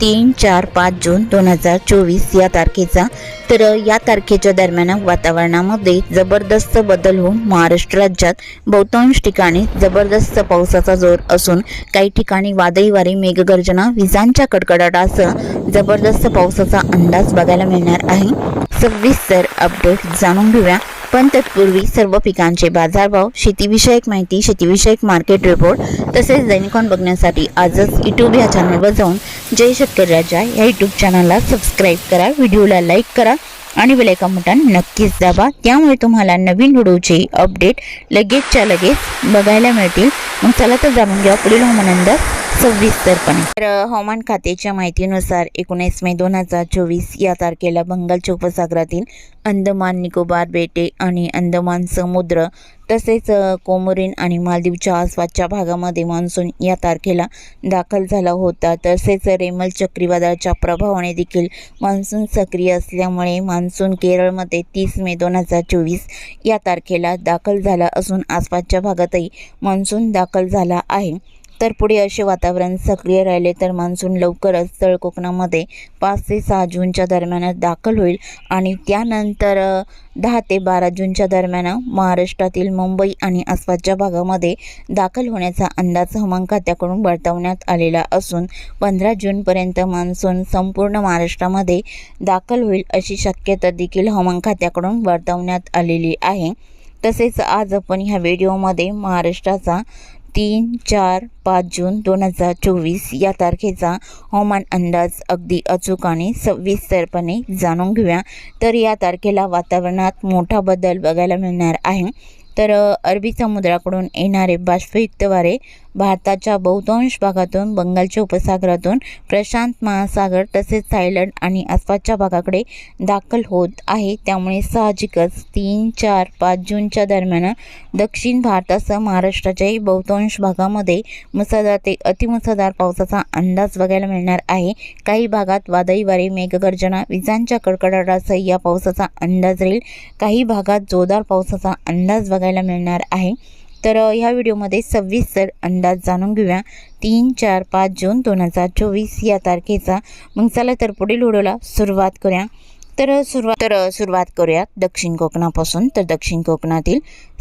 तीन चार पाच जून दोन हजार चोवीस या तारखेचा. तर या तारखेच्या दरम्यान वातावरणामध्ये जबरदस्त बदल होऊन महाराष्ट्र राज्यात बहुतांश ठिकाणी जबरदस्त पावसाचा जोर असून काही ठिकाणी वादळी वारे मेघगर्जना विजांच्या कडकडाटासह जबरदस्त पावसाचा अंदाज बघायला मिळणार आहे. सविस्तर अपडेट जाणून घेऊया. पण तत्पूर्वी सर्व पिकांचे बाजारभाव शेतीविषयक माहिती शेतीविषयक मार्केट रिपोर्ट तसेच दैनिकॉन बघण्यासाठी आजच यूट्यूब या चॅनलवर जाऊन जय शेतकरी राजा या यूट्यूब चॅनलला सबस्क्राईब करा व्हिडिओला लाईक करा. आणि बेलायकॉन बटन नक्कीच दाबा. त्यामुळे तुम्हाला नवीन व्हिडिओचे अपडेट लगेचच्या लगेच बघायला मिळतील. मग चला तर जाणून घ्या पुढील हवामान सविस्तरपणे. तर हवामान खात्याच्या माहितीनुसार एकोणीस मे दोन हजार चोवीस या तारखेला बंगालच्या उपसागरातील अंदमान निकोबार बेटे आणि अंदमान समुद्र तसेच कोमोरीन कोमोरिन आणि मालदीवच्या आसपासच्या भागामध्ये मान्सून या तारखेला दाखल झाला होता. तसेच रेमल चक्रीवादळाच्या प्रभावाने देखील मान्सून सक्रिय असल्यामुळे मान्सून केरळमध्ये तीस मे दोन हजार चोवीस या तारखेला दाखल झाला असून आसपासच्या भागातही मान्सून दाखल झाला आहे. तर पुढे असे वातावरण सक्रिय राहिले तर मान्सून लवकरच तळ कोकणामध्ये पाच ते सहा जूनच्या दरम्यान दाखल होईल. आणि त्यानंतर दहा ते बारा जूनच्या दरम्यान महाराष्ट्रातील मुंबई आणि आसपासच्या भागामध्ये दाखल होण्याचा अंदाज हवामान खात्याकडून वर्तवण्यात आलेला असून पंधरा जूनपर्यंत मान्सून संपूर्ण महाराष्ट्रामध्ये दाखल होईल अशी शक्यता देखील हवामान खात्याकडून वर्तवण्यात आलेली आहे. तसेच आज आपण ह्या व्हिडिओमध्ये महाराष्ट्राचा तीन चार पाच जून दोन हजार चोवीस या तारखेचा हवामान अंदाज अगदी अचूक आणि सविस्तरपणे जाणून घेऊया. तर या तारखेला वातावरणात मोठा बदल बघायला मिळणार आहे. तर अरबी समुद्राकडून येणारे बाष्पयुक्त वारे भारताच्या बहुतांश भागातून बंगालच्या उपसागरातून प्रशांत महासागर तसेच थायलंड आणि आसपासच्या भागाकडे दाखल होत आहे. त्यामुळे साहजिकच तीन चार पाच जूनच्या दरम्यान दक्षिण भारतासह महाराष्ट्राच्याही बहुतांश भागामध्ये मुसळधार ते अतिमुसळधार पावसाचा अंदाज बघायला मिळणार आहे. काही भागात वादळी वारे मेघगर्जना विजांच्या कडकडाटासह या पावसाचा अंदाज राहील. काही भागात जोरदार पावसाचा अंदाज बघायला मिळणार आहे. तर ह्या व्हिडिओमध्ये सविस्तर अंदाज जाणून घेऊया. तीन चार पाच जून दोन हजार चोवीस या तारखेचा. मग चला तर पुढील व्हिडिओला सुरुवात करूया. तर सुरुवात तर सुरुवात करूयात. दक्षिण कोकणापासून तर दक्षिण कोकणातील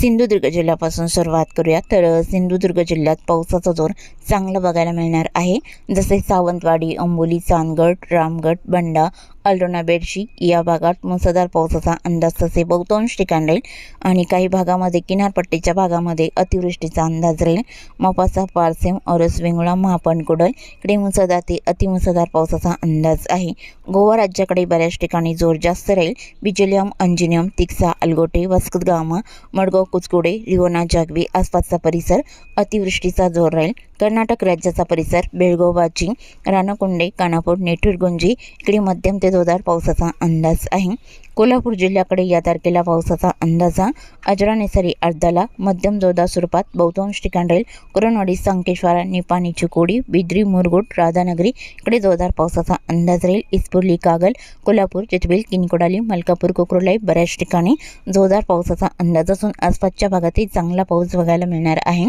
सिंधुदुर्ग जिल्ह्यापासून सुरुवात करूया तर सिंधुदुर्ग जिल्ह्यात पावसाचा जोर चांगला बघायला मिळणार आहे. जसे सावंतवाडी अंबोली चांदगड रामगड बंडा अल्टोना बेडशी या भागात मुसळधार पावसाचा अंदाज तसे बहुतांश ठिकाण राहील आणि काही भागामध्ये किनारपट्टीच्या भागामध्ये अतिवृष्टीचा अंदाज राहील. मोपासा पारसेम औरस वेंगुळा महापण कुडल इकडे मुसळधार ते अतिमुसळधार पावसाचा अंदाज आहे. गोवा राज्याकडे बऱ्याच ठिकाणी जोर जास्त राहील. बिजलियम अंजिनियम तिक्सा अलगोटे वस्कतगामा मडगाव कुचकुडे रिवोना जागवी आसपासचा परिसर अतिवृष्टीचा जोर राहील. कर्नाटक राज्याचा परिसर बेळगाव वाची रानाकुंडे कानापूर नेटूरगुंजी इकडे मध्यम ते जोरदार पावसाचा अंदाज आहे. कोल्हापूर जिल्ह्याकडे या तारखेला पावसाचा अंदाजा अजरा नेसरी अर्धाला मध्यम जोरदार स्वरूपात बहुतांश ठिकाण राहील कुरणवाडी संकेश्वरा निपाणी चिकोडी बिद्री मुरगुड राधानगरी. इकडे जोरदार पावसाचा अंदाज राहील. इस्पुर्ली कागल कोल्हापूर चितबिल किनकोडाली मलकापूर कोकरोलाई बऱ्याच ठिकाणी जोरदार पावसाचा अंदाज असून आसपासच्या भागातही चांगला पाऊस बघायला मिळणार आहे.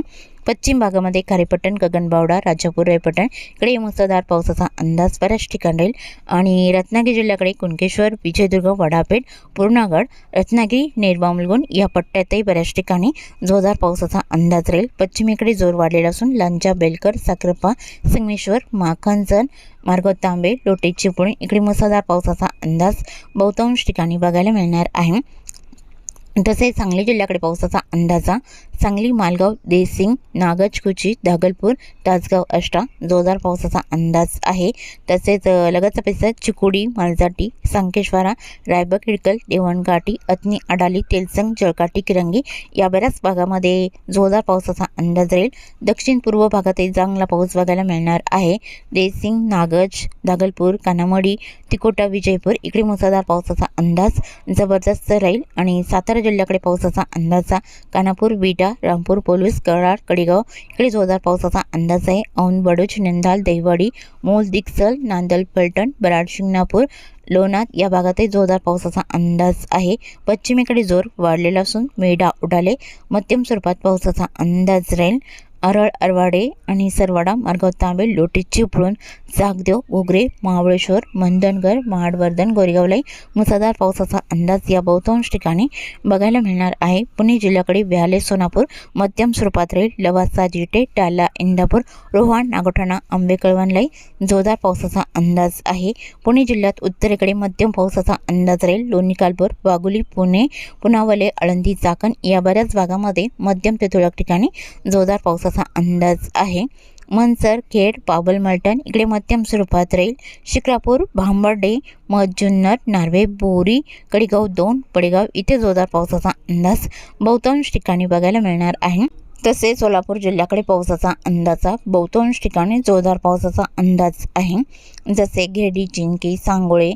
पश्चिम भागामध्ये खारेपट्टण गगनबावडा राजापूर रायपट्टण इकडे मुसळधार पावसाचा अंदाज बऱ्याच ठिकाण राहील. आणि रत्नागिरी जिल्ह्याकडे कुणकेश्वर विजयदुर्ग वडापेठ पूर्णागड रत्नागिरी नेरबामुलगुण या पट्ट्यातही बऱ्याच ठिकाणी जोरदार पावसाचा अंदाज राहील. पश्चिमेकडे जोर वाढलेला असून लांजा बेलकर साखरपा संगमेश्वर माखनजन मार्ग तांबे लोटे चिपळूण इकडे मुसळधार पावसाचा अंदाज बहुतांश ठिकाणी बघायला मिळणार आहे. तसेच सांगली जिल्ह्याकडे पावसाचा अंदाजा सांगली मालगाव देसिंग नागजकुची दागलपूर तासगाव अष्टा. जोरदार पावसाचा अंदाज आहे. तसेच लगतचा परिसर चिकोडी मालजाटी संकेश्वरा रायबग हिडकल देवणघाटी अत्नी अडाली तेलसंग जळकाटी किरंगी या बऱ्याच भागामध्ये जोरदार पावसाचा अंदाज राहील. दक्षिण पूर्व भागातही चांगला पाऊस बघायला मिळणार आहे. देसिंग नागज दागलपूर कानामडी तिकोटा विजयपूर इकडे मुसळधार पावसाचा अंदाज जबरदस्त राहील. आणि सातारा जिल्ह्याकडे पावसाचा अंदाज कानापूर विटा रामपूर पोलीस कराड कडेगाव. इकडे जोरदार पावसाचा अंदाज आहे. औंध बडोज निंदाल दहिवाडी मोल दिक्सल नांदल फलटण बराड शिंगणापूर लोणार या भागातही जोरदार पावसाचा अंदाज आहे. पश्चिमेकडे जोर वाढलेला असून मेढा उडाले. मध्यम स्वरूपात पावसाचा अंदाज राहील. अरळ अरवाडे आणि सरवाडा मार्गाव तांबे लोटी चिपळूण जागदेव घोगरे महाबळेश्वर मंदनगर महाडवर्धन गोरेगावलाई मुसळधार पावसाचा अंदाज या बहुतांश ठिकाणी बघायला मिळणार आहे. पुणे जिल्ह्याकडे व्याले सोनापूर मध्यम स्वरूपात राहील लवासा जिटे टाला इंदापूर रोहाण नागोठाणा आंबेकळवणलाई जोरदार पावसाचा अंदाज आहे. पुणे जिल्ह्यात उत्तरेकडे मध्यम पावसाचा अंदाज राहील. लोणी कालपूर वाघोली पुणे पुनावले आळंदी चाकण या बऱ्याच भागामध्ये मध्यम ते तुरळक ठिकाणी जोरदार पावसाचा अंदाज आहे. मनसर खेड पाबल मलटण इकडे मध्यम स्वरूपात राहील. शिक्रापूर भांबर्डे मजुन्नर नार्वे बोरी कडेगाव दोन पडेगाव इथे जोरदार पावसाचा अंदाज बहुतांश ठिकाणी बघायला मिळणार आहे. तसेच सोलापूर जिल्ह्याकडे पावसाचा अंदाजा बहुतांश ठिकाणी जोरदार पावसाचा अंदाज आहे. जसे घेडी चिंकी सांगोळे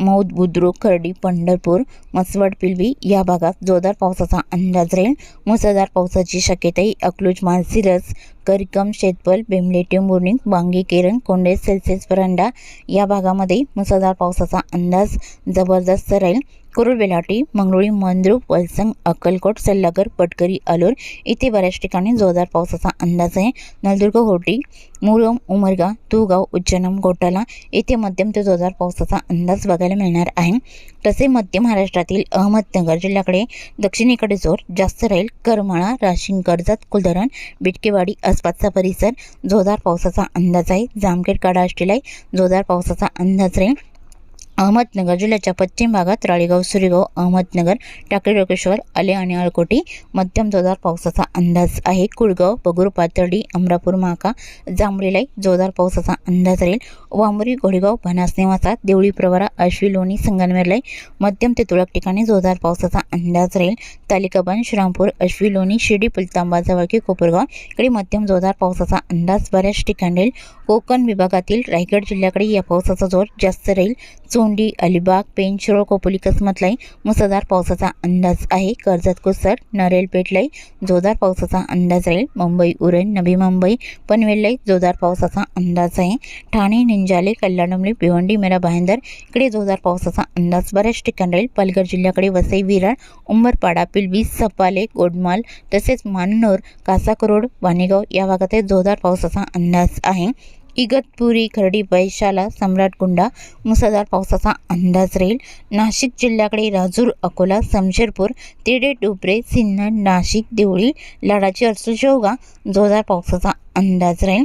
मौद बुद्रुक खर्डी पंढरपूर मसवड पिलवी या भागात जोरदार पावसाचा अंदाज राहील. मुसळधार पावसाची शक्यताही अकलूज मानसिरस करिकम शेतपल बिमलेटी टेंबुर्णी बांगी केरन कोंडे सेल्सिअस परांडा या भागामध्ये मुसळधार पावसाचा अंदाज जबरदस्त राहील. कुरुल बेलाटी मंगरुळी मंद्रुप वलसंग अक्कलकोट सल्लागर पटकरी अलोर इथे बऱ्याच ठिकाणी जोरदार पावसाचा अंदाज आहे. नलदुर्ग होटी मुरम उमरगा तुगाव उज्जैनम गोटाला इथे मध्यम ते जोरदार पावसाचा अंदाज बघायला मिळणार आहे. तसे मध्य महाराष्ट्रातील अहमदनगर जिल्ह्याकडे दक्षिणेकडे जोर जास्त राहील. करमाळा राशिंग कर्जत कुलधरण बिटकेवाडी आसपासचा परिसर जोरदार पावसाचा अंदाज आहे. जामखेड काडा असलेला जोरदार पावसाचा अंदाज राहील. अहमदनगर जिल्ह्याच्या पश्चिम भागात राळेगाव सुरेगाव अहमदनगर टाकळी रोकेश्वर आले आणि अळकोटी मध्यम जोरदार पावसाचा अंदाज आहे. कुळगाव बगूर पातर्डी अमरापूर माका जांभळीलाई जोरदार पावसाचा अंदाज राहील. वामुरी घोडेगाव भनास नेवासा देवळी प्रवरा आश्वी लोणी संगनमेरलाई मध्यम ते तुळक ठिकाणी जोरदार पावसाचा अंदाज राहील. तालिकाबान श्रामपूर अश्वी लोणी शिर्डी पुलतांबा जवळकी कोपरगाव इकडे मध्यम जोरदार पावसाचा अंदाज बऱ्याच ठिकाणी राहील. कोकण विभागातील रायगड जिल्ह्याकडे या पावसाचा जोर जास्त राहील. चोंडी अलिबाग पेनशिरोळ कोपोली कसमतलाई मुसळधार पावसाचा अंदाज आहे. कर्जत कुसर नरेल पेठलाई जोरदार पावसाचा अंदाज राहील. मुंबई उरण नवी मुंबई पनवेललाई जोरदार पावसाचा अंदाज आहे. ठाणे निंजाले कल्याणमली भिवंडी मेरा भाईंदर इकडे जोरदार पावसाचा अंदाज बऱ्याच ठिकाणी राहील. पालघर जिल्ह्याकडे वसई विरार उंबरपाडा पिलवी सपाले गोडमाल तसेच माननोर कासाकरोड वाणेगाव या भागात जोरदार पावसाचा अंदाज आहे. इगतपुरी खर्डी वैशाला सम्राटकुंडा मुसळधार पावसाचा अंदाज राहील. नाशिक जिल्ह्याकडे राजूर अकोला समशेरपूर तिडे डुबरे सिन्नर नाशिक देवळी लाडाची अर्सुशोगा जोरदार पावसाचा अंदाज राहील.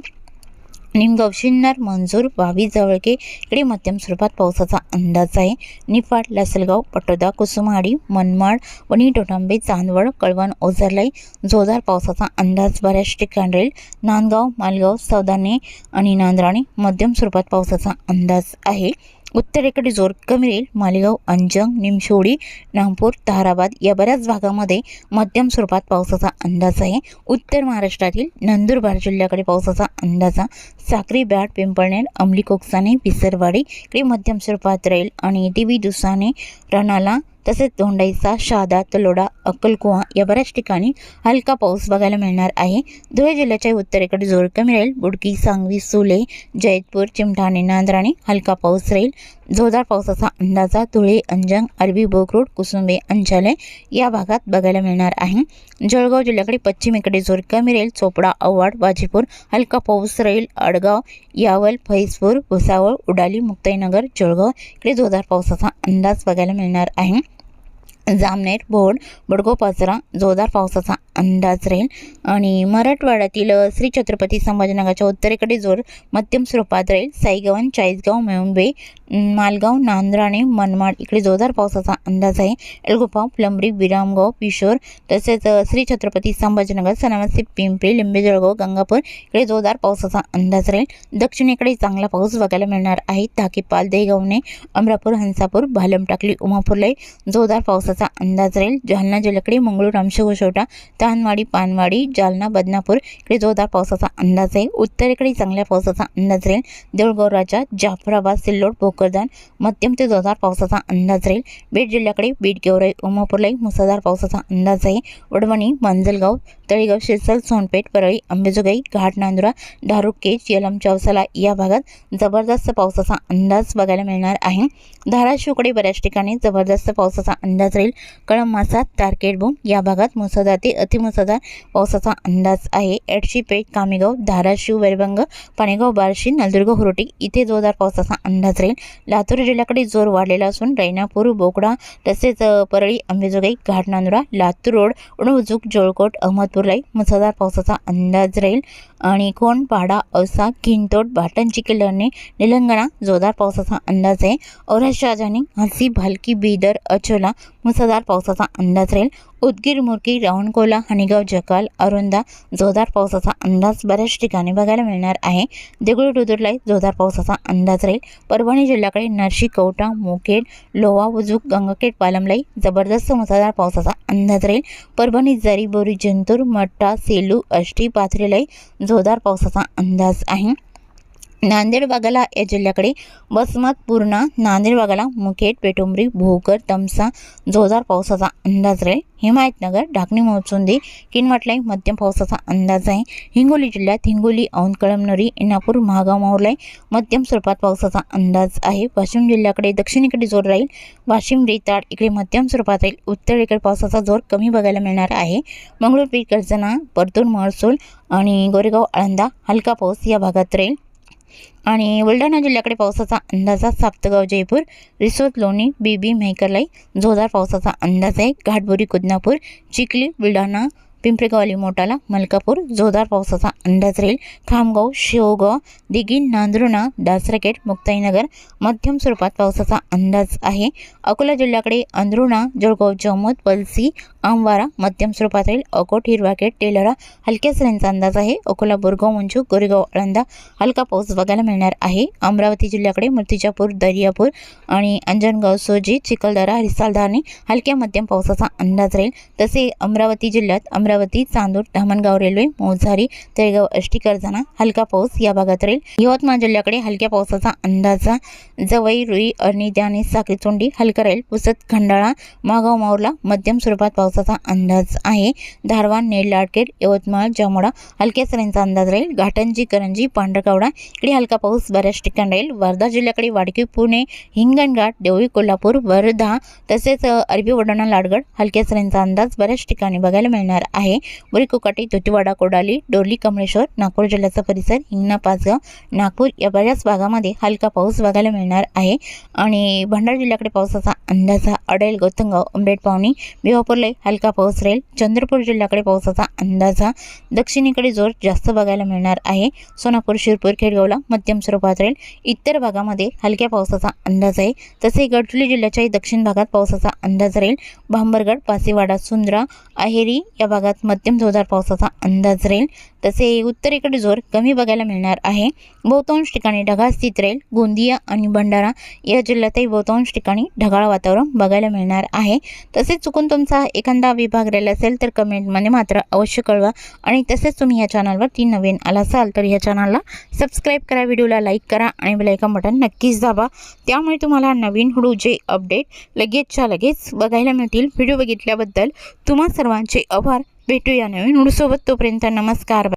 निमगाव शिन्नर मंजूर वावी जवळके इकडे मध्यम स्वरूपात पावसाचा अंदाज आहे. निफाड लासलगाव पटोदा कुसुमाडी मनमाड वणी टोटांबे चांदवड कळवण ओझरलाई जोरदार पावसाचा अंदाज बऱ्याच ठिकाणी राहील. नांदगाव मालगाव सौदाने आणि नांद्राणे मध्यम स्वरूपात पावसाचा अंदाज आहे. उत्तरेकडे जोर कमी राहील मालेगाव अंजंग निमशोडी नागपूर ताराबाद या बऱ्याच भागामध्ये मध्यम स्वरूपात पावसाचा अंदाज आहे. उत्तर महाराष्ट्रातील नंदुरबार जिल्ह्याकडे पावसाचा अंदाजा साक्री बॅट पिंपळनेर अंमली कोकसाने विसरवाडी इकडे मध्यम स्वरूपात राहील आणि दिवी दुसाने रणाला तसेच धोंडाईचा शादा तलोडा अक्कलकुवा या बऱ्याच ठिकाणी हलका पाऊस बघायला मिळणार आहे. धुळे जिल्ह्याच्या उत्तरेकडे जोर कमी राहील. बुडकी सांगवी सुले जयतपूर चिमठाणे नांद्राणे हलका पाऊस राहील. जोरदार पावसाचा अंदाजा धुळे अंजंग अरबी बोकरोड कुसुंबे अंजाले या भागात बघायला मिळणार आहे. जळगाव जिल्ह्याकडे पश्चिमेकडे जोर कमी राहील चोपडा अवाड वाजीपूर हलका पाऊस राहील अडगाव यावल फैजपूर भुसावळ उडाली मुक्ताईनगर जळगाव. इकडे जोरदार पावसाचा अंदाज बघायला मिळणार आहे. जामनेर भोड बडगो पाचरा जोरदार पावसाचा अंदाज राहील. आणि मराठवाड्यातील श्री छत्रपती संभाजीनगरच्या उत्तरेकडे जोर मध्यम स्वरूपात राहील. साईगवन चाळीसगाव मेळुंबे मालगाव नांद्राणे मनमाड इकडे जोरदार पावसाचा अंदाज आहे. एलगोपाव प्लंबरी विरामगाव पिशोर तसेच श्री छत्रपती संभाजीनगर सनावसी पिंपरी लिंबेजळगाव गंगापूर इकडे जोरदार पावसाचा अंदाज राहील. दक्षिणेकडे चांगला पाऊस बघायला मिळणार आहे. धाकीपाल देगावणे अमरापूर हंसापूर भालमटाकली टाकली जोरदार पावसाचा पावसाचा अंदाज राहील. जालना जिल्ह्याकडे मंगळूर रामशेगोशोटा तानवाडी पानवाडी जालना बदनापूर इकडे जोरदार पावसाचा अंदाज आहे उत्तरेकडे चांगल्या पावसाचा अंदाज राहील. देऊळगाव राजा जाफराबाद सिल्लोड भोकरदान मध्यम ते जोरदार पावसाचा अंदाज राहील. बीड जिल्ह्याकडे बीड गेवराई उमापूरलाही मुसळधार पावसाचा अंदाज आहे. वडवणी मांजलगाव तळेगाव शिरसल सोनपेठ परळी अंबेजोगाई घाट नांदुरा दारुकेज यलम चौसाला या भागात जबरदस्त पावसाचा अंदाज बघायला मिळणार आहे. धाराशिवकडे बऱ्याच ठिकाणी जबरदस्त पावसाचा अंदाज राहील कळम मासा तारकेट बोम या भागात मुसळधार ते अतिमुसळधार पावसाचा अंदाज आहे. एडशी पेठ कामेगाव धाराशिव वैरभंग पाणेगाव बार्शी नलदुर्ग हुरोटी इथे जोरदार पावसाचा अंदाज राहील. लातूर जिल्ह्याकडे जोर वाढलेला असून रैनापूर बोकडा तसेच परळी अंबेजोगाई घाटनांदुरा लातूर रोड उणवजुक जोळकोट अहमदपूरलाही मुसळधार पावसाचा अंदाज राहील. आणि कोणपाडा औसा किंतोड भाटण चिखलदर्णे निलंगणा जोरदार पावसाचा अंदाज आहे. औरंगाबाद शहाजानी हसी भालकी बीदर अचोला मुसळधार पावसाचा अंदाज राहील. उदगीर मुरकी रावणकोला हणीगाव जकाल अरुंदा जोरदार पावसाचा अंदाज बऱ्याच ठिकाणी बघायला मिळणार आहे. देगुळ रुदुरलाई जोरदार पावसाचा अंदाज राहील. परभणी जिल्ह्याकडे नरशी कवटा मुखेड लोवा बुजुक गंगाखेड पालमलाई जबरदस्त मुसळधार पावसाचा अंदाज राहील. परभणी जरी बोरी जंतूर मट्टा सेलू अष्टी पाथरेलाई जोरदार पावसाचा अंदाज आहे. नांदेड भागाला या जिल्ह्याकडे वसमत पूर्णा नांदेड भागाला मुखेड पेटुंबरी भोकर तमसा जोरदार पावसाचा अंदाज राहील. हिमायतनगर ढाकणी मोचुंदी किनवटलाई मध्यम पावसाचा अंदाज आहे. हिंगोली जिल्ह्यात हिंगोली औंध कळमनुरी इनापूर महागाव माहुरलाई मध्यम स्वरूपात पावसाचा अंदाज आहे. वाशिम जिल्ह्याकडे दक्षिणेकडे जोर राहील. वाशिम रेताड इकडे मध्यम स्वरूपात राहील. उत्तरेकडे पावसाचा जोर कमी बघायला मिळणार आहे. मंगळूर पीठ गर्जना परतूर महसूल आणि गोरेगाव आळंदा हलका पाऊस या भागात राहील. आणि बुलढाणा जिल्ह्याकडे पावसाचा अंदाजा साप्तगाव जयपूर रिसोद लोणी बीबी मेहकरलाई जोरदार पावसाचा अंदाज आहे. घाटबोरी कुदनापूर चिखली बुलढाणा पिंपरीगावली मोटाला मलकापूर जोरदार पावसाचा अंदाज राहील. खामगाव शेवगाव दिघी नांदुर्णा दासरकेट मुक्ताईनगर मध्यम स्वरूपात पावसाचा अंदाज आहे. अकोला जिल्ह्याकडे अंदरुणा जळगाव जमत पलसी आमवारा मध्यम स्वरूपात राहील. अकोट हिरवाकेट टेलरा हलक्या सरींचा अंदाज आहे. अकोला बोरगाव मंजू गोरेगाव आळंदा हलका पाऊस बघायला मिळणार आहे. अमरावती जिल्ह्याकडे मूर्तिजापूर दर्यापूर आणि अंजनगाव सोजी चिखलदरा रिसालधारणे हलक्या मध्यम पावसाचा अंदाज राहील. तसे अमरावती जिल्ह्यात अमरावती चांदूर धामणगाव रेल्वे मोझारी तळेगाव अष्टी करजाना हलका पाऊस या भागात राहील. यवतमाळ जिल्ह्याकडे हलक्या पावसाचा अंदाजा जवई रुई अरणी साखर चोंडी हलका राहील. पुसत खंडाळा मागाव माऊरला मध्यम स्वरूपात पावसाचा अंदाज आहे. धारवाड नेड लाडकेड यवतमाळ जामोडा हलक्या सरींचा अंदाज राहील. घाटंजी करंजी पांढरकावडा इकडे हलका पाऊस बऱ्याच ठिकाणी राहील. वर्धा जिल्ह्याकडे वाडकी पुणे हिंगणघाट देवळी कोल्हापूर वर्धा तसेच अरबी वडाणा लाडगड हलक्या सरींचा अंदाज बऱ्याच ठिकाणी बघायला मिळणार आहे. आहे. कोकाटी तुतीवाडा कोडाली डोरली कमळेश्वर नागपूर जिल्ह्याचा परिसर हिंगणा पाचगाव नागपूर या बऱ्याच भागामध्ये हलका पाऊस बघायला मिळणार आहे. आणि भंडारा जिल्ह्याकडे पावसाचा अंदाज हा अडेल. गोतंगाव उमरेड पावणी भिवापूरला हलका पाऊस राहील. चंद्रपूर जिल्ह्याकडे पावसाचा अंदाज हा दक्षिणेकडे जोर जास्त बघायला मिळणार आहे. सोनापूर शिरपूर खेडगावला मध्यम स्वरूपात राहील. इतर भागामध्ये हलक्या पावसाचा अंदाज आहे. तसे गडचिरोली जिल्ह्याच्याही दक्षिण भागात पावसाचा अंदाज राहील. भांबरगड पासेवाडा सुंद्रा अहेरी या भागात मध्यम जोरदार पावसाचा अंदाज राहील. तसे उत्तरेकडे जोर कमी बघायला मिळणार आहे. बहुतांश ठिकाणी ढगाळ स्थित राहील. गोंदिया आणि भंडारा या जिल्ह्यातही बहुतांश ठिकाणी ढगाळ वातावरण बघायला मिळणार आहे. तसेच चुकून तुमचा एखादा विभाग राहिला असेल तर कमेंटमध्ये मात्र अवश्य कळवा. आणि तसेच तुम्ही या चॅनलवरती नवीन आला असाल तर या चॅनलला सबस्क्राईब करा. व्हिडिओला लाईक करा आणि बेलायकन बटन नक्कीच दाबा. त्यामुळे तुम्हाला नवीन जे अपडेट लगेचच्या लगेच बघायला मिळतील. व्हिडिओ बघितल्याबद्दल तुम्हा सर्वांचे आभार. भेटूया नवीन उडसोबत तोपर्यंत नमस्कार.